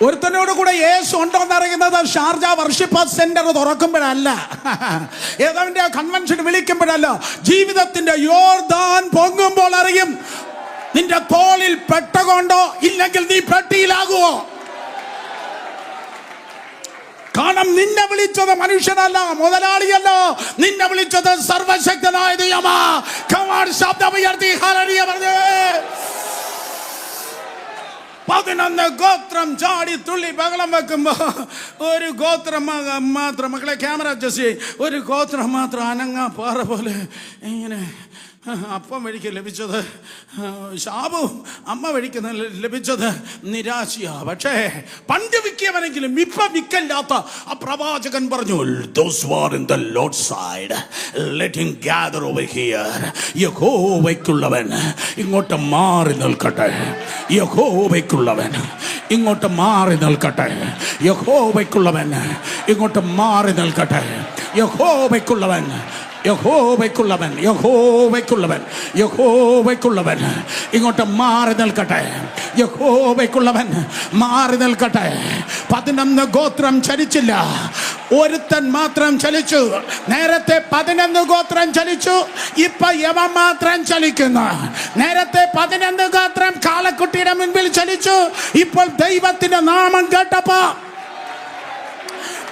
ഒരുത്തനോട് കൂടെ യേശു ഉണ്ടോന്ന് അറിയുന്നത് ഷാർജ വർഷിപ്പ് സെന്റർ തുറക്കുമ്പോഴല്ല. ഏതവന്റെ കൺവെൻഷൻ വിളിക്കുമ്പോഴല്ല ജീവിതത്തിന്റെ യോർദാൻ പൊങ്ങുമ്പോൾ അറിയും നിന്റെ തോളിൽ പെട്ടകൊണ്ടോ? ഇല്ലെങ്കിൽ നീ പെട്ടിയിലാകുവോ? കാരണം നിന്നെ വിളിച്ചത് മനുഷ്യനല്ല മുതലാളിയല്ല. നിന്നെ വിളിച്ചത് സർവശക്തനായ ദൈവമാ. കമാൻ ശബ്ദമുയർത്തി ഹല്ലേലൂയ പറഞ്ഞേ പതിനൊന്ന് ഗോത്രം ചാടി തുള്ളി ബഹളം വെക്കുമ്പോ ഒരു ഗോത്രം മാത്രം മക്കളെ ക്യാമറ അഡ്ജസ്റ്റ് ചെയ്യും. ഒരു ഗോത്രം മാത്രം അനങ്ങ പാറ പോലെ ഇങ്ങനെ അപ്പം വഴിക്ക് ലഭിച്ചത് ശാപവും അമ്മ വഴിക്ക് ലഭിച്ചത് നിരാശയാ. പക്ഷേ പണ്ട് വിൽക്കിയവനെങ്കിലും ഇപ്പം വിൽക്കല്ലാത്ത ആ പ്രവാചകൻ പറഞ്ഞു side let him gather over യഹോവയ്ക്കുള്ളവൻ ഇങ്ങോട്ട് മാറി നിൽക്കട്ടെ. യഹോവയ്ക്കുള്ളവൻ ഇങ്ങോട്ട് മാറി നിൽക്കട്ടെ. യഹോവയ്ക്കുള്ളവൻ ഇങ്ങോട്ട് മാറി നിൽക്കട്ടെ. യഹോവയ്ക്കുള്ളവൻ യഹോവയ്ക്കുള്ളവൻ യഹോവയ്ക്കുള്ളവൻ യഹോവയ്ക്കുള്ളവൻ. ഇങ്ങോട്ട് മാറി നിൽക്കട്ടെ. യഹോവയ്ക്കുള്ളവൻ മാറി നിൽക്കട്ടെ. പതിനൊന്ന് ഗോത്രം ചലിച്ചില്ല. ഒരുത്തൻ മാത്രം ചലിച്ചു. നേരത്തെ പതിനൊന്ന് ഗോത്രം ചലിച്ചു. ഇപ്പൊ യവൻ മാത്രം ചലിക്കുന്നു. നേരത്തെ പതിനൊന്ന് ഗോത്രം കാളക്കുട്ടിയുടെ മുൻപിൽ ചലിച്ചു. ഇപ്പോൾ ദൈവത്തിന്റെ നാമം കേട്ടപ്പോ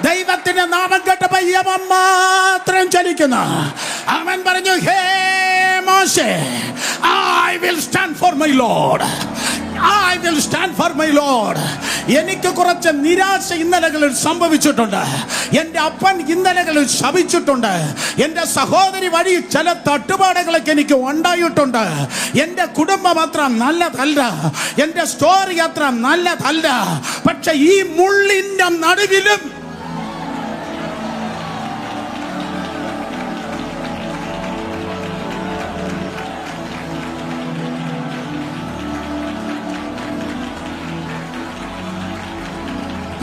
ദൈവത്തിന്റെ നാമം കേട്ടപ്പോ യവൻ മാത്രം ചലിക്കുന്നു അവൻ പറഞ്ഞു ഹേ മോശേ I will stand for my lord I will stand for my lord എനിക്ക് കുറച്ച് നിരാശ ഇന്നലകളിൽ സംഭവിച്ചിട്ടുണ്ട്. എന്റെ അപ്പൻ ഇന്നലകളിൽ ശപിച്ചിട്ടുണ്ട്. എന്റെ സഹോദരി വഴി ചില തട്ടുപാടുകളൊക്കെ എനിക്ക് ഉണ്ടായിട്ടുണ്ട്. എന്റെ കുടുംബം അത്ര നല്ലതല്ല. എന്റെ സ്റ്റോറി അത്ര നല്ലതല്ല. പക്ഷെ ഈ മുള്ളിന്റെ നടുവിലും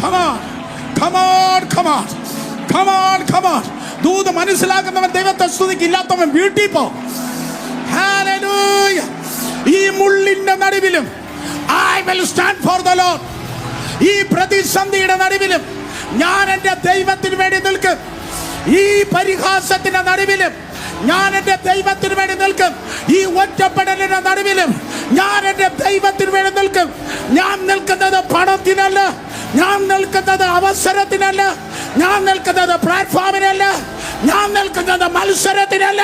Come on, come on, come on, come on, come on. ദൂത് മനസ്സിലാക്കുന്നവൻ ദൈവത്തെ സ്തുതിക്കില്ലാത്തവൻ വീട്ടിൽ പോ. ഈ മുള്ളിന്റെ നടുവിലും I will stand for the lord ഈ പ്രതിസന്ധിയുടെ നടുവിലും ഞാൻ എന്റെ ദൈവത്തിന് വേണ്ടി നിൽക്കും. ഈ പരിഹാസത്തിന്റെ നടുവിലും ഞാൻ എന്റെ ദൈവത്തിന് വേണ്ടി നിൽക്കും. ഈ ഒറ്റപ്പെടലിന്റെ നടുവിലും ഞാൻ എന്റെ ദൈവത്തിന് വേണ്ടി നിൽക്കും. ഞാൻ നിൽക്കുന്നത് പണത്തിനല്ല. ഞാൻ നിൽക്കുന്നത് അവസരത്തിനല്ല. ഞാൻ നിൽക്കുന്നത് പ്ലാറ്റ്ഫോമിനല്ല ഞാൻ നിൽക്കുന്നത് മത്സരത്തിനല്ല.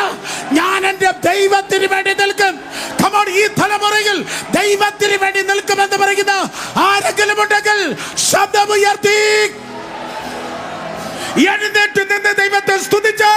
ഞാൻ എന്റെ ദൈവത്തിന് വേണ്ടി നിൽക്കും. കമോൺ ഈ തലമുറയിൽ ദൈവത്തിന് വേണ്ടി നിൽക്കുമെന്ന് പറയുന്ന ആരെങ്കിലും ഉണ്ടെങ്കിൽ ശബ്ദമുയർത്തി. എഴുന്നേറ്റ് നിന്ന് ദൈവത്തെ സ്തുതിച്ചേ.